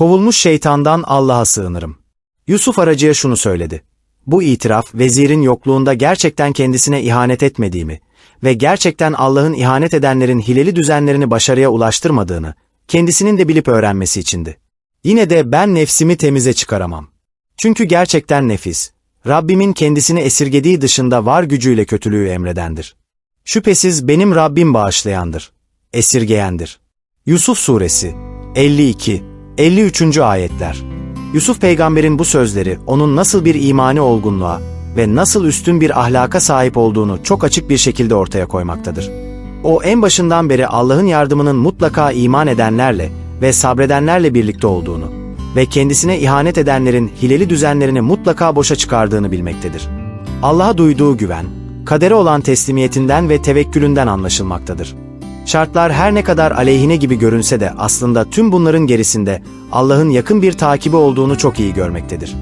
Kovulmuş şeytandan Allah'a sığınırım. Yusuf aracıya şunu söyledi. Bu itiraf vezirin yokluğunda gerçekten kendisine ihanet etmediğimi ve gerçekten Allah'ın ihanet edenlerin hileli düzenlerini başarıya ulaştırmadığını kendisinin de bilip öğrenmesi içindi. Yine de ben nefsimi temize çıkaramam. Çünkü gerçekten nefis, Rabbimin kendisini esirgediği dışında var gücüyle kötülüğü emredendir. Şüphesiz benim Rabbim bağışlayandır, esirgeyendir. Yusuf Suresi 52 53. ayetler. Yusuf peygamberin bu sözleri onun nasıl bir imani olgunluğa ve nasıl üstün bir ahlaka sahip olduğunu çok açık bir şekilde ortaya koymaktadır. O en başından beri Allah'ın yardımının mutlaka iman edenlerle ve sabredenlerle birlikte olduğunu ve kendisine ihanet edenlerin hileli düzenlerini mutlaka boşa çıkardığını bilmektedir. Allah'a duyduğu güven, kadere olan teslimiyetinden ve tevekkülünden anlaşılmaktadır. Şartlar her ne kadar aleyhine gibi görünse de aslında tüm bunların gerisinde Allah'ın yakın bir takibi olduğunu çok iyi görmektedir.